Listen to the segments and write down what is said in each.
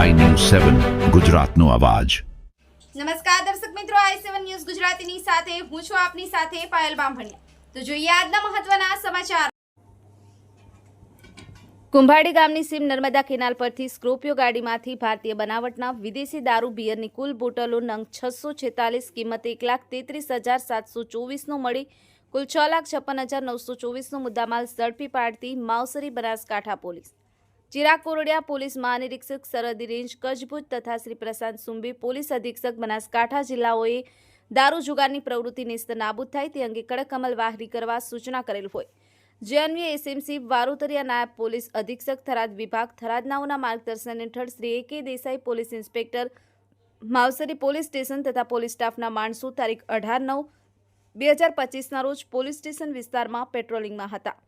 સેવન, ગુજરાતનો અવાજ. નમસ્કાર દર્શક મિત્રો, આઈ સેવન ન્યૂઝ ગુજરાતીની સાથે હું છું આપની સાથે પાયલ બામભણિયા. તો જોઈએ આજના મહત્વના સમાચાર. કુંભાડી ગામની સીમ નર્મદા કેનાલ પરથી સ્કોર્પિયો ગાડીમાંથી ભારતીય બનાવટના વિદેશી દારૂ બિયરની કુલ બોટલો નંગ છસો છેતાલીસ, કિંમત એક લાખ તેત્રીસ હજાર સાતસો ચોવીસનો મળી. કુલ છ લાખ છપ્પન હજાર નવસો ચોવીસનો મુદ્દામાલ ઝડપી પાડતી માવસરી બનાસકાંઠા પોલીસ. ચિરાગ કોરડિયા પોલીસ મહાનિરીક્ષક સરહદી રેન્જ કચ્છભુજ તથા શ્રી પ્રશાંત સુંબી પોલીસ અધિક્ષક બનાસકાંઠા જિલ્લાઓએ દારૂ જુગારની પ્રવૃત્તિ નિસ્ત નાબૂદ થાય તે અંગે કડક અમલવાહરી કરવા સૂચના કરેલ હોય જે અન્વયે એસએમસી વારોતરિયા નાયબ પોલીસ અધિક્ષક થરાદ વિભાગ થરાદનાઓના માર્ગદર્શન હેઠળ Shri A K Desai police inspector Mavsari police station તથા પોલીસ સ્ટાફના માણસો તારીખ અઢાર નવ, બે હજાર પચીસના રોજ પોલીસ સ્ટેશન વિસ્તારમાં પેટ્રોલિંગમાં હતા।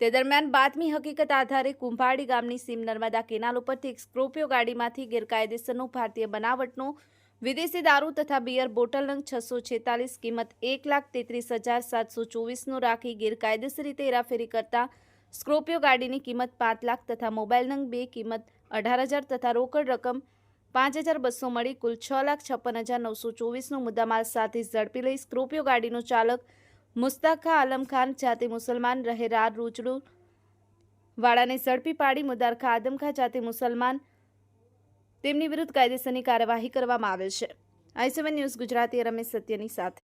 તે દરમિયાન બાતમી હકીકત આધારે કુંભાડી ગામની સીમ નર્મદા કેનાલ ઉપરથી એક સ્ક્રોપિયો ગાડીમાંથી ગેરકાયદેસરનું ભારતીય બનાવટનું વિદેશી દારૂ તથા બિયર બોટલ નંગ છસો છેતાલીસ કિંમત એક લાખ તેત્રીસ હજાર સાતસો ચોવીસનું રાખી ગેરકાયદેસર રીતે હેરાફેરી કરતા સ્ક્રોપિયો ગાડીની કિંમત પાંચ લાખ તથા મોબાઈલ નંગ બે કિંમત અઢાર હજાર તથા રોકડ રકમ પાંચ હજાર બસો મળી કુલ છ લાખ છપ્પન હજાર નવસો ચોવીસનો મુદ્દામાલ સાથે ઝડપી લઈ સ્ક્રોપિયો ગાડીનો ચાલક મુસ્તાખા આલમ ખાન જાતે મુસલમાન રહેરાર રૂચડું. વાળાને ઝડપી પાડી મુદારખા આદમખા જાતે મુસલમાન. તેમની વિરુદ્ધ કાયદેસરની કાર્યવાહી કરવામાં આવેલ છે. I seven news Gujarati Ramesh સત્યની સાથે.